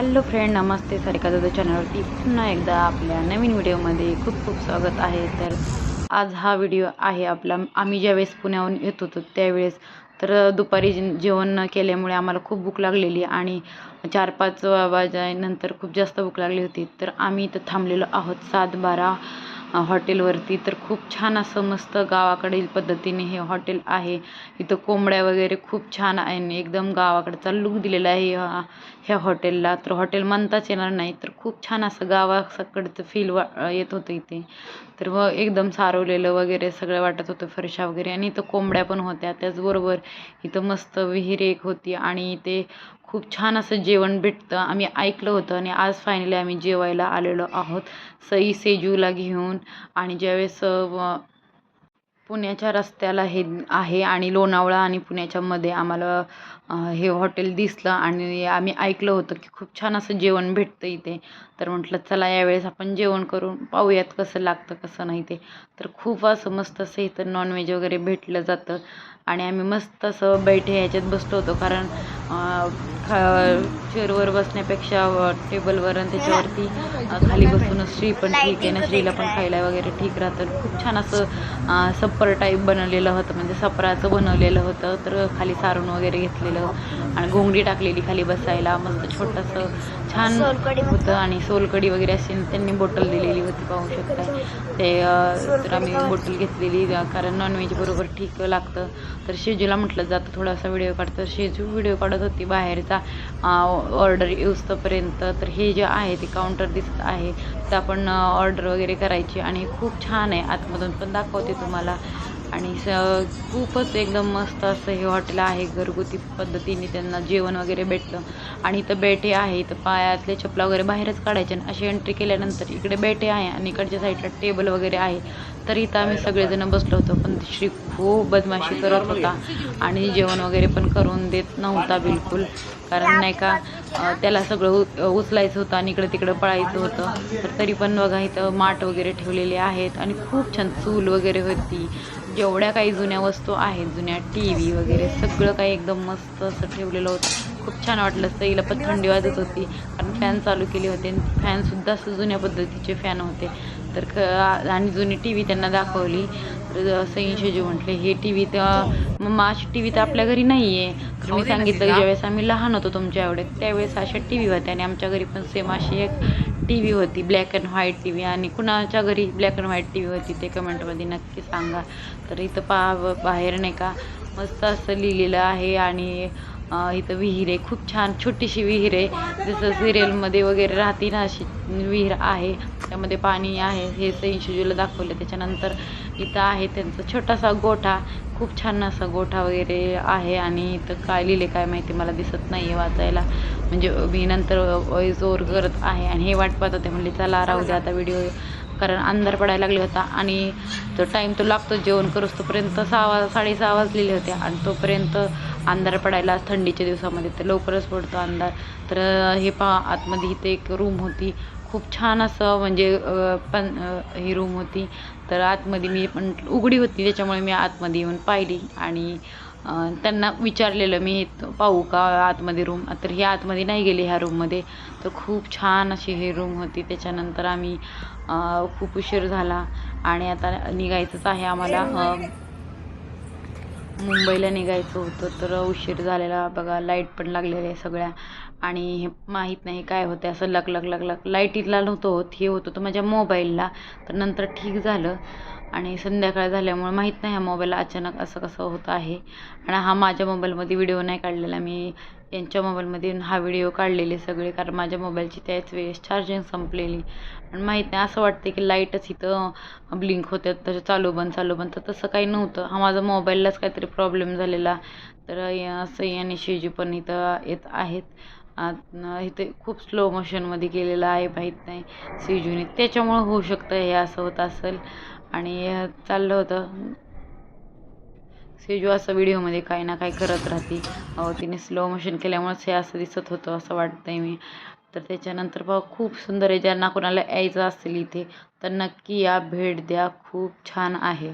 Hello friend नमस्ते सारिका दादा चॅनलवरती. पुन्हा एकदा आपल्या नवीन व्हिडिओमध्ये खूप खूप स्वागत आहे. तर आज हा व्हिडिओ आहे आपला. आम्ही ज्यावेळेस पुण्याहून येत होतो त्यावेळेस तर दुपारी जे- जेवण न केल्यामुळे आम्हाला खूप भूक लागलेली आणि चार पाच वाजल्यानंतर खूप जास्त भूक लागली होती. तर आम्ही इथं थांबलेलो आहोत सात बारा हॉटेलवरती. तर खूप छान असं मस्त गावाकडील पद्धतीने हे हॉटेल आहे. इथं कोंबड्या वगैरे खूप छान आहे. आणि एकदम गावाकडचा लुक दिलेला आहे ह्या हॉटेलला. तर हॉटेल म्हणताच येणार नाही. तर खूप छान असं गावाकडचं फील वा येत होतं इथे. तर व एकदम सारवलेलं वगैरे सगळं वाटत होतं फरशा वगैरे. आणि इथं कोंबड्या पण होत्या. त्याचबरोबर इथं मस्त विहीर एक होती. आणि इथे खूप छान असं जेवण भेटतं. आम्ही ऐकलं होतं आणि आज फायनली आम्ही जेवायला आलेलो आहोत. सई सेजूला घेऊन आणि ज्यावेळेस पुण्याच्या रस्त्याला हे आहे आणि लोणावळा आणि पुण्याच्या मध्ये आम्हाला हे हॉटेल दिसलं आणि आम्ही ऐकलं होतं की खूप छान असं जेवण भेटतं इथे. तर म्हटलं चला यावेळेस आपण जेवण करून पाहूयात कसं लागतं कसं नाही ते. तर खूप असं मस्त असं इथं नॉनव्हेज वगैरे भेटलं जातं. आणि आम्ही मस्त असं बैठे ह्याच्यात बसलो होतो. कारण चेअरवर बसण्यापेक्षा टेबलवर आणि त्याच्यावरती खाली बसूनच श्री पण ठीक आहे ना? श्रीला पण खायला वगैरे ठीक राहतं. खूप छान असं सप्पर टाईप बनवलेलं होतं. म्हणजे सपराचं बनवलेलं होतं. तर खाली सारून वगैरे घेतलेलं. आणि घोंगडी टाकलेली खाली बसायला. मस्त छोटंसं छान होतं. आणि सोलकडी वगैरे अशी त्यांनी बॉटल दिलेली होती पाहू शकता. ते तर आम्ही बॉटल घेतलेली. कारण नॉनव्हेज बरोबर ठीक लागतं. तर शेजूला म्हटलं जातं थोडासा व्हिडिओ काढतो. शेजू व्हिडिओ काढत होती बाहेरचा ऑर्डर येऊस्तोपर्यंत. तर हे जे आहे ते काउंटर दिसत आहे. तर आपण ऑर्डर वगैरे करायची आणि खूप छान आहे. आतमधून पण दाखवते तुम्हाला. आणि स खूपच एकदम मस्त असं हे हॉटेल आहे. घरगुती पद्धतीने त्यांना जेवण वगैरे भेटलं. आणि इथं बेटे आहे. इथं पायातले चपला वगैरे बाहेरच काढायचे आणि अशी एंट्री केल्यानंतर इकडे बेटे आहे आणि इकडच्या साईडला टेबल वगैरे आहे. तर इथं आम्ही सगळेजण बसलो होतो पण श्री खूप बदमाशी करत होता आणि जेवण वगैरे पण करून देत नव्हता बिलकुल. कारण नाही का त्याला सगळं उ उचलायचं होतं आणि इकडं तिकडं पळायचं होतं. तर तरी पण बघा इथं माठ वगैरे ठेवलेले आहेत आणि खूप छान चूल वगैरे होती. जेवढ्या काही जुन्या वस्तू आहेत जुन्या टी व्ही वगैरे सगळं काही एकदम मस्त असं ठेवलेलं होतं. खूप छान वाटलं सईला पण थंडी वाजत होती. कारण फॅन चालू केले होते फॅनसुद्धा असं जुन्या पद्धतीचे फॅन होते. तर क आणि जुनी टी व्ही त्यांना दाखवली. तर सई शेजू म्हटले हे टी व्ही तर मग अशी टी व्ही तर आपल्या घरी नाही आहे तर मी सांगितलं की ज्यावेळेस आम्ही लहान होतो तुमच्या एवढे त्यावेळेस अशा टी व्ही होत्या आणि आमच्या घरी पण सेम अशी एक टी व्ही होती black and white T V आणि कुणाच्या घरी black and white T V होती ते कमेंटमध्ये नक्की सांगा. तर इथं पहा बाहेर नाही का मस्त असं लिहिलेलं आहे आणि इथं विहीर आहे. खूप छान छोटीशी विहीर आहे. जसं सिरियलमध्ये वगैरे राहते ना अशी विहीर आहे. त्यामध्ये पाणी आहे. हे सईशूला दाखवलं. त्याच्यानंतर इथं आहे त्यांचा छोटासा गोठा. खूप छान असा गोठा वगैरे आहे. आणि इथं काय लिहिले काय माहिती मला दिसत नाही आहे वाचायला. म्हणजे मी नंतर जोर करत आहे. आणि हे वाट पाहत होते. म्हणले चला राहू द्या आता व्हिडिओ कारण अंधार पडायला लागले होता आणि तो टाईम तो लागतो जेवण करूस तोपर्यंत सहा साडेसहा वाजलेले होते आणि तोपर्यंत अंधार पडायला थंडीच्या दिवसामध्ये तर लवकरच पडतो अंधार. तर हे पहा आतमध्ये इथे एक रूम होती. खूप छान असं म्हणजे पण ही रूम होती. तर आतमध्ये मी पण उघडी होती त्याच्यामुळे मी आतमध्ये येऊन पाहिली आणि त्यांना विचारलेलं मी हे पाहू का आतमध्ये रूम तर हे आतमध्ये नाही गेले ह्या रूममध्ये तर खूप छान अशी ही रूम होती. त्याच्यानंतर आम्ही खूप उशीर झाला आणि आता निघायचंच आहे आम्हाला. मुंबईला निघायचं होतं तर उशीर झालेला. बघा लाइट पण लागलेल्या आहे सगळ्या. आणि हे माहीत नाही काय होते असं लग लग लग लग लाईटीला नव्हतं होत हे होत होतं माझ्या मोबाईलला तर नंतर ठीक झालं. आणि संध्याकाळ झाल्यामुळे माहीत नाही ह्या मोबाईलला अचानक असं कसं होत आहे. आणि हा माझ्या मोबाईलमध्ये व्हिडिओ नाही काढलेला. मी यांच्या मोबाईलमध्ये हा व्हिडिओ काढलेले सगळे कारण माझ्या मोबाईलची त्याच वेळेस चार्जिंग संपलेली. आणि माहीत नाही असं वाटतं की लाईटच इथं ब्लिंक होत्यात तर चालू बंद चालू बंद. तर तसं काही नव्हतं. हा माझा मोबाईललाच काहीतरी प्रॉब्लेम झालेला. तर असं आणि शेजी पण इथं येत आहेत. इथे खूप स्लो मोशनमध्ये केलेलं आहे माहीत नाही. सीजूने त्याच्यामुळं होऊ शकतं हे असं होत असेल. आणि चाललं होतं. सेजू असं व्हिडिओमध्ये काही ना काही करत राहते. तिने स्लो मोशन केल्यामुळेच हे असं दिसत होतं असं वाटतंय मी. तर त्याच्यानंतर बघा खूप सुंदर आहे. ज्यांना कोणाला यायचं असेल इथे तर नक्की या भेट द्या. खूप छान आहे.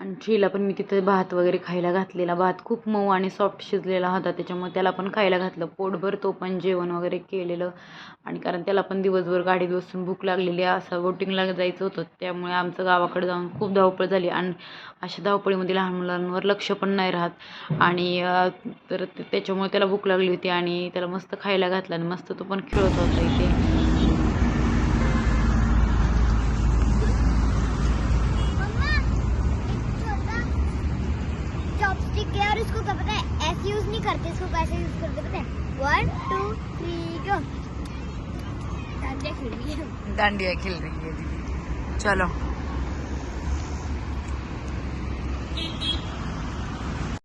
आणि श्रीला पण मी तिथं भात वगैरे खायला घातलेला. भात खूप मऊ आणि सॉफ्ट शिजलेला होता. त्याच्यामुळे त्याला पण खायला घातलं. पोटभर तो पण जेवण वगैरे केलेलं. आणि कारण त्याला पण दिवसभर गाडीत बसून भूक लागलेली असं बोटिंगला जायचं होतं. त्यामुळे आमचं गावाकडे जाऊन खूप धावपळ झाली. आणि अशा धावपळीमध्ये लहान मुलांवर लक्ष पण नाही राहत. आणि तर ते- त्याच्यामुळे त्याला भूक लागली होती आणि त्याला मस्त खायला घातलं. आणि मस्त तो पण खेळत होता इथे चॉपस्टिक है और इसको क्या पता है ऐसे यूज नहीं करते इसको कैसे यूज करते पता है one two three go dandiya खेल रही है दीदी। चलो।